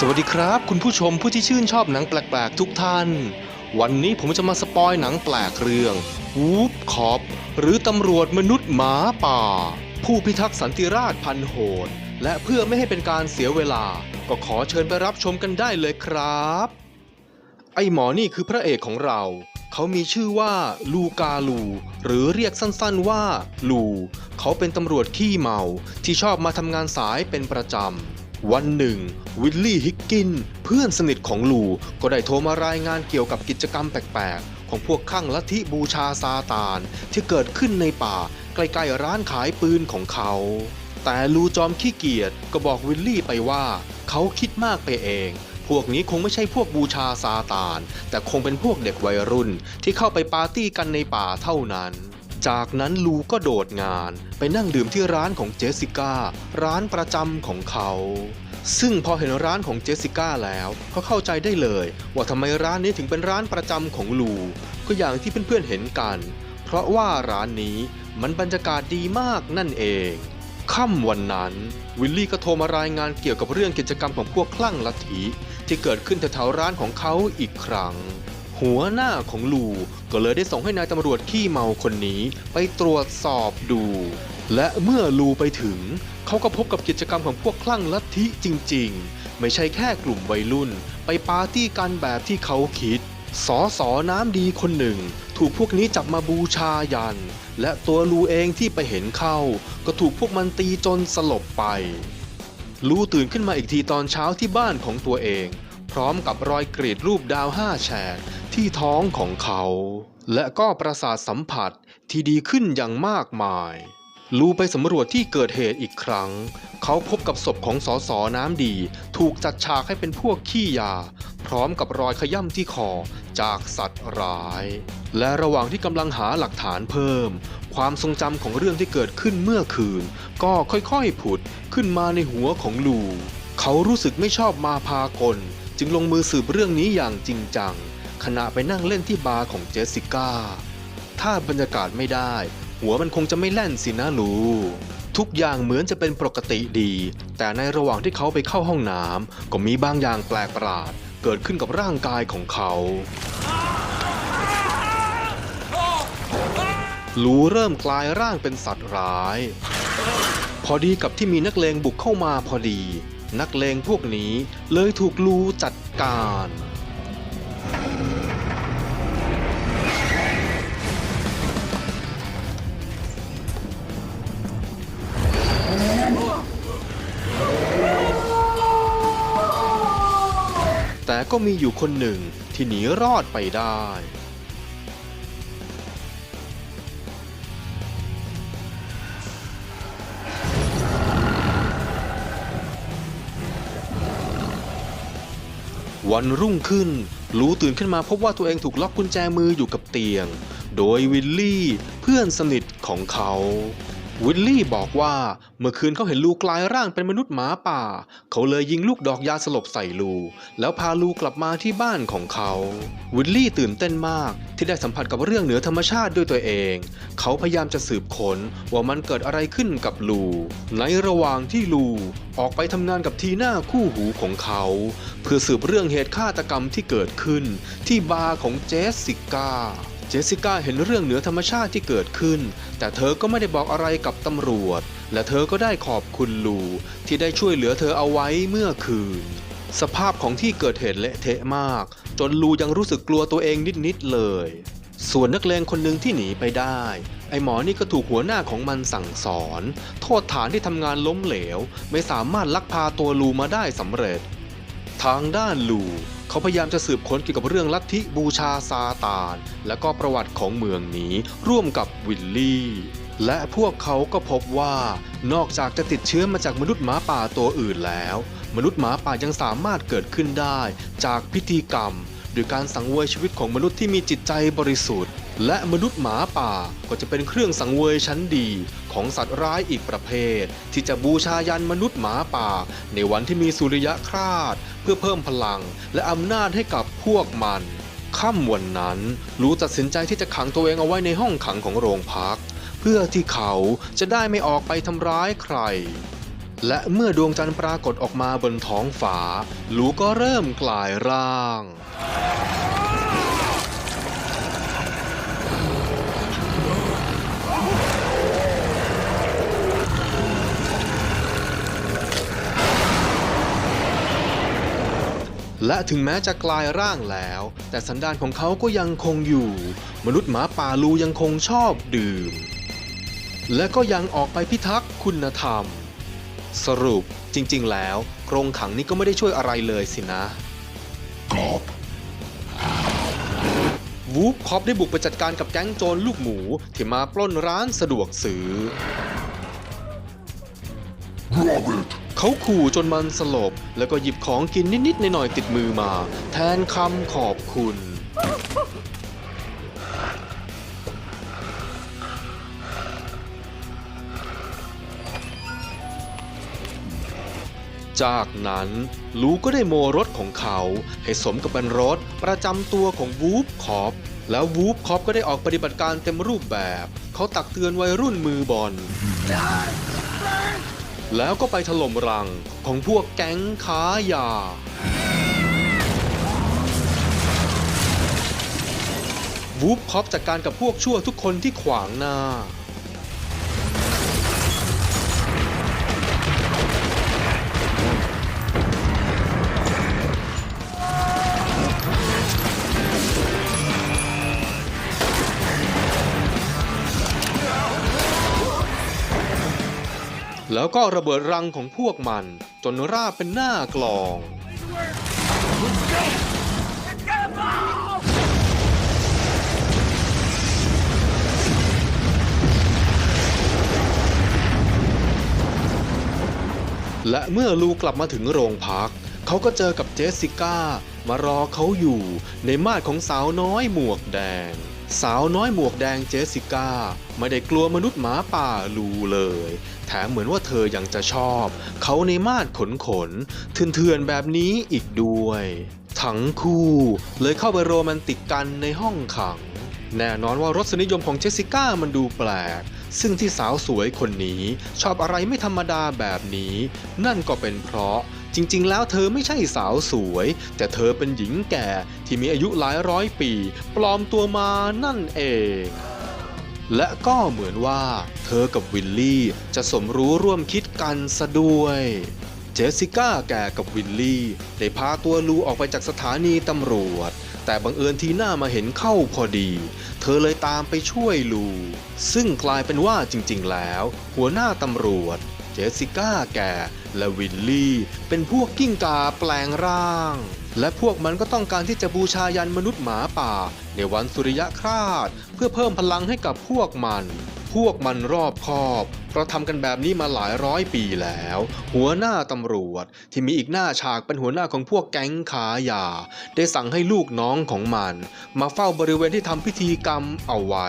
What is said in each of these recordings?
สวัสดีครับ คุณผู้ชมผู้ที่ชื่นชอบหนังแปลกๆทุกท่าน วันนี้ผมจะมาสปอยหนังแปลกเรื่องวูฟคอปหรือตำรวจมนุษย์หมาป่า ผู้พิทักษ์สันติราษฎร์พันโหด และเพื่อไม่ให้เป็นการเสียเวลา ก็ขอเชิญไปรับชมกันได้เลยครับ ไอหมอนี่คือพระเอกของเรา เขามีชื่อว่าลูกาลู หรือเรียกสั้นๆว่าลู เขาเป็นตำรวจขี้เมาที่ชอบมาทำงานสายเป็นประจำ วันหนึ่ง วิลลี่ฮิกกิน เพื่อนสนิทของลูก็ได้โทรมารายงานเกี่ยวกับกิจกรรมแปลกๆ ของพวกข้างลัทธิบูชาซาตานที่เกิดขึ้นในป่า ใกล้ๆร้านขายปืนของเขา แต่ลูจอมขี้เกียจก็บอกวิลลี่ไปว่า เขาคิดมากไปเองพวกนี้คงไม่ใช่พวกบูชาซาตาน แต่คงเป็นพวกเด็กวัยรุ่นที่เข้าไปปาร์ตี้กันในป่าเท่านั้น จากนั้นลูก็โดดงานไปนั่งดื่มที่ร้านของเจสสิก้าร้านประจำของเขา ซึ่งพอเห็นร้านของเจสสิก้าแล้วก็เข้าใจได้เลย ว่าทำไมร้านนี้ถึงเป็นร้านประจำของลูก็อย่างที่เพื่อนๆเห็นกัน เพราะว่าร้านนี้มันบรรยากาศดีมากนั่นเองค่ำวันนั้น วิลลี่ก็โทรมารายงานเกี่ยวกับเรื่องกิจกรรมของพวกคลั่งลัทธิที่เกิดขึ้นแถวๆร้านของเขาอีกครั้ง หัวหน้าของลูก็เลยได้ส่งให้นายตำรวจขี้เมาคนนี้ไปตรวจสอบดู และเมื่อลูไปถึง เขาก็พบกับกิจกรรมของพวกคลั่งลัทธิจริง ๆ ไม่ใช่แค่กลุ่มวัยรุ่น ไปปาร์ตี้กันแบบที่เขาคิดสอสอน้ำดีคนหนึ่ง ถูกพวกนี้จับมาบูชายัน และตัวลูเองที่ไปเห็นเข้า ก็ถูกพวกมันตีจนสลบไป ลูตื่นขึ้นมาอีกทีตอนเช้าที่บ้านของตัวเอง พร้อมกับรอยกรีดรูปดาวห้าแฉก ที่ท้องของเขา และก็ประสาทสัมผัสที่ดีขึ้นอย่างมากมาย ลูไปสำรวจที่เกิดเหตุอีกครั้ง เขาพบกับศพของสอสอน้ำดี ถูกจัดฉากให้เป็นพวกขี้ยา พร้อมกับรอยขย่ำที่คอจากสัตว์ร้าย และระหว่างที่กำลังหาหลักฐานเพิ่ม ความทรงจำของเรื่องที่เกิดขึ้นเมื่อคืน ก็ค่อยๆผุดขึ้นมาในหัวของลู เขารู้สึกไม่ชอบมาพากล จึงลงมือสืบเรื่องนี้อย่างจริงจัง ขณะไปนั่งเล่นที่บาร์ของเจสสิก้า ถ้าบรรยากาศไม่ได้ หัวมันคงจะไม่แล่นสินะลูทุกอย่างเหมือนจะเป็นปกติดี แต่ในระหว่างที่เขาไปเข้าห้องน้ำก็มีบางอย่างแปลกประหลาด เกิดขึ้นกับร่างกายของเขาลูเริ่มกลายร่างเป็นสัตว์ร้าย พอดีกับที่มีนักเลงบุกเข้ามาพอดี นักเลงพวกนี้เลยถูกลูจัดการ แต่ก็มีอยู่คนหนึ่งที่หนีรอดไปได้วันรุ่งขึ้น ลูตื่นขึ้นมาพบว่าตัวเองถูกล็อกกุญแจมืออยู่กับเตียง โดยวิลลี่เพื่อนสนิทของเขา วิลลี่บอกว่าเมื่อคืนเขาเห็นลูกลายร่างเป็นมนุษย์หมาป่า เขาเลยยิงลูกดอกยาสลบใส่ลู แล้วพาลูกลับมาที่บ้านของเขา วิลลี่ตื่นเต้นมากที่ได้สัมผัสกับเรื่องเหนือธรรมชาติด้วยตัวเอง เขาพยายามจะสืบค้นว่ามันเกิดอะไรขึ้นกับลู ในระหว่างที่ลูออกไปทำงานกับทีน่าคู่หูของเขา เพื่อสืบเรื่องเหตุฆาตกรรมที่เกิดขึ้น ที่บาร์ของเจสสิก้า เจสสิก้าเห็นเรื่องเหนือธรรมชาติที่เกิดขึ้น แต่เธอก็ไม่ได้บอกอะไรกับตำรวจ และเธอก็ได้ขอบคุณลูที่ได้ช่วยเหลือเธอเอาไว้เมื่อคืน สภาพของที่เกิดเหตุเละเทะมาก จนลูยังรู้สึกกลัวตัวเองนิดๆเลย ส่วนนักเลงคนหนึ่งที่หนีไปได้ ไอหมอนี่ก็ถูกหัวหน้าของมันสั่งสอน โทษฐานที่ทำงานล้มเหลว ไม่สามารถลักพาตัวลูมาได้สำเร็จ ทางด้านลู เขาพยายามจะสืบค้นเกี่ยวกับเรื่องลัทธิบูชาซาตาน และก็ประวัติของเมืองนี้ร่วมกับวิลลี่ และพวกเขาก็พบว่านอกจากจะติดเชื้อมาจากมนุษย์หมาป่าตัวอื่นแล้ว มนุษย์หมาป่ายังสามารถเกิดขึ้นได้จากพิธีกรรมโดยการสังเวยชีวิตของมนุษย์ที่มีจิตใจบริสุทธิ์ และมนุษย์หมาป่าก็จะเป็นเครื่องสังเวยชั้นดีของสัตว์ร้ายอีกประเภท ที่จะบูชายันมนุษย์หมาป่า ในวันที่มีสุริยะคราดเพื่อเพิ่มพลัง และอำนาจให้กับพวกมันค่ำวันนั้นลูตัดสินใจที่จะขังตัวเองเอาไว้ในห้องขังของโรงพัก เพื่อที่เขาจะได้ไม่ออกไปทำร้ายใคร และเมื่อดวงจันทร์ปรากฏออกมาบนท้องฟ้าลูก็เริ่มกลายร่าง และถึงแม้จะกลายร่างแล้ว แต่สันดานของเขาก็ยังคงอยู่ มนุษย์หมาป่าลูยังคงชอบดื่ม และก็ยังออกไปพิทักษ์คุณธรรม สรุปจริงๆ แล้วกรงขังนี้ก็ไม่ได้ช่วยอะไรเลยสินะวูฟคอปได้บุกไปจัดการกับแก๊งโจรลูกหมูที่มาปล้นร้านสะดวกซื้อ เขาขู่จนมันสลบ แล้วก็หยิบของกินนิดๆหน่อยๆติดมือมา แทนคำขอบคุณ จากนั้นลูก็ได้โมรถของเขา ให้สมกับเป็นรถประจำตัวของวูฟคอปแล้ววูฟคอปก็ได้ออกปฏิบัติการเต็มรูปแบบ เขาตักเตือนวัยรุ่นมือบอล แล้วก็ไปถล่มรังของพวกแก๊งค้ายา วูฟคอปจัดการกับพวกชั่วทุกคนที่ขวางหน้า แล้วก็ระเบิดรังของพวกมัน จนราบเป็นหน้ากลอง และเมื่อลูกลับมาถึงโรงพัก เขาก็เจอกับเจสสิก้ามารอเขาอยู่ในมาดของสาวน้อยหมวกแดง สาวน้อยหมวกแดงเจสสิก้าไม่ได้กลัวมนุษย์หมาป่าลูเลย แถมเหมือนว่าเธอยังจะชอบ เขาในมาดขนขนเถื่อนๆแบบนี้อีกด้วย ทั้งคู่เลยเข้าไปโรแมนติกกันในห้องขัง แน่นอนว่ารสนิยมของเจสสิก้ามันดูแปลก ซึ่งที่สาวสวยคนนี้ชอบอะไรไม่ธรรมดาแบบนี้ นั่นก็เป็นเพราะ จริงๆ แล้วเธอไม่ใช่สาวสวย แต่เธอเป็นหญิงแก่ที่มีอายุหลายร้อยปี ปลอมตัวมานั่นเอง และก็เหมือนว่า เธอกับวิลลี่จะสมรู้ร่วมคิดกันซะด้วยเจสสิก้าแก่กับวิลลี่ ได้พาตัวลูออกไปจากสถานีตำรวจ แต่บังเอิญทีน่ามาเห็นเข้าพอดี เธอเลยตามไปช่วยลู ซึ่งกลายเป็นว่าจริงๆแล้ว หัวหน้าตำรวจ เจสสิก้าแก และวิลลี่ เป็นพวกกิ้งกาแปลงร่าง และพวกมันก็ต้องการที่จะบูชายันมนุษย์หมาป่า ในวันสุริยะคราสเพื่อเพิ่มพลังให้กับพวกมัน พวกมันรอบคอบ เพราะทำกันแบบนี้มาหลายร้อยปีแล้ว หัวหน้าตำรวจที่มีอีกหน้าฉากเป็นหัวหน้าของพวกแก๊งขายา ได้สั่งให้ลูกน้องของมัน มาเฝ้าบริเวณที่ทำพิธีกรรมเอาไว้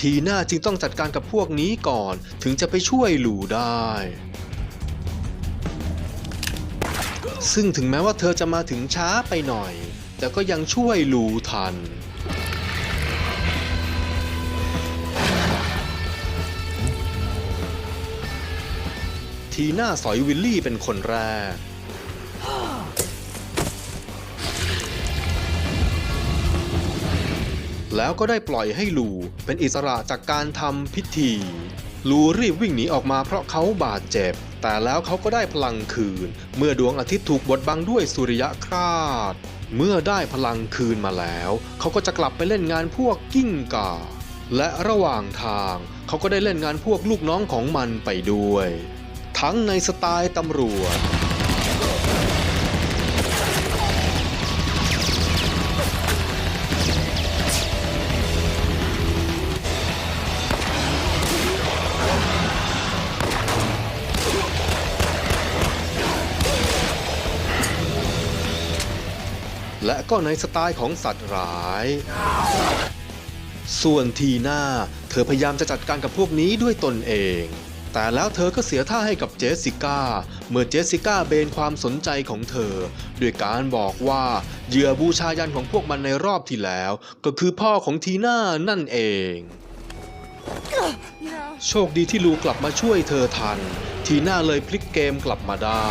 ทีน่าจึงต้องจัดการกับพวกนี้ก่อน ถึงจะไปช่วยหลูได้ ซึ่งถึงแม้ว่าเธอจะมาถึงช้าไปหน่อย แต่ก็ยังช่วยลูทัน ทีน่าสอยวิลลี่เป็นคนแรกแล้วก็ได้ปล่อยให้ลูเป็นอิสระจากการทำพิธี ลูรีบวิ่งหนีออกมาเพราะเขาบาดเจ็บ แต่แล้วเขาก็ได้พลังคืน เมื่อดวงอาทิตย์ถูกบดบังด้วยสุริยะคราดเมื่อได้พลังคืนมาแล้ว เขาก็จะกลับไปเล่นงานพวกกิ้งก่า และระหว่างทาง เขาก็ได้เล่นงานพวกลูกน้องของมันไปด้วย ทั้งในสไตล์ตำรวจ และก็ในสไตล์ของสัตว์ร้าย ส่วนทีน่าเธอพยายามจะจัดการกับพวกนี้ด้วยตนเอง แต่แล้วเธอก็เสียท่าให้กับเจสสิก้า เมื่อเจสสิก้าเบนความสนใจของเธอ ด้วยการบอกว่าเหยื่อบูชายันของพวกมันในรอบที่แล้ว ก็คือพ่อของทีน่านั่นเองโชคดีที่ลูกลับมาช่วยเธอทัน ทีน่าเลยพลิกเกมกลับมาได้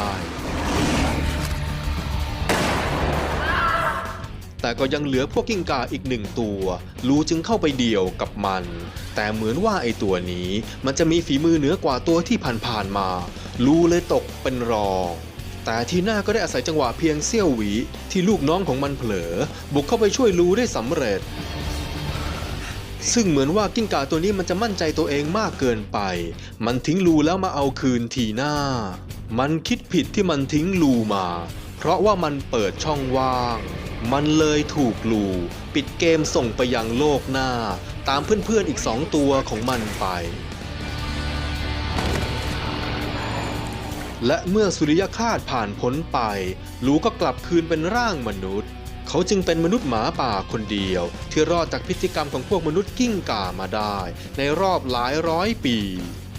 แต่ก็ยังเหลือพวกกิ้งก่าอีกหนึ่งตัว ลูจึงเข้าไปเดี่ยวกับมัน แต่เหมือนว่าไอตัวนี้มันจะมีฝีมือเหนือกว่าตัวที่ผ่านๆมา ลูเลยตกเป็นรองแต่ทีน่าก็ได้อาศัยจังหวะเพียงเสี้ยวหวี ที่ลูกน้องของมันเผลอ บุกเข้าไปช่วยลูได้สำเร็จ ซึ่งเหมือนว่ากิ้งก่าตัวนี้มันจะมั่นใจตัวเองมากเกินไป มันทิ้งลูแล้วมาเอาคืนทีหน้ามันคิดผิดที่มันทิ้งลูมา เพราะว่ามันเปิดช่องว่าง มันเลยถูกลูปิดเกมส่งไปยังโลกหน้า ตามเพื่อนๆอีกสองตัวของมันไป และเมื่อสุริยคาสผ่านพ้นไป ลูก็กลับคืนเป็นร่างมนุษย์ เขาจึงเป็นมนุษย์หมาป่าคนเดียว ที่รอดจากพฤติกรรมของพวกมนุษย์กิ้งก่ามาได้ ในรอบหลายร้อยปี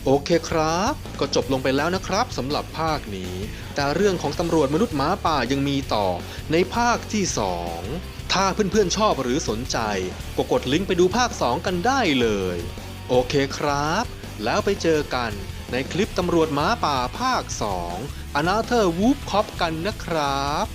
โอเคครับ ก็จบลงไปแล้วนะครับสำหรับภาคนี้ แต่เรื่องของตำรวจมนุษย์หมาป่ายังมีต่อในภาคที่ 2 ถ้าเพื่อนๆชอบหรือสนใจ ก็กดลิงก์ไปดูภาค 2 กันได้เลย โอเคครับ แล้วไปเจอกันในคลิปตำรวจหมาป่าภาค 2 Another Whoop Cop กันนะครับ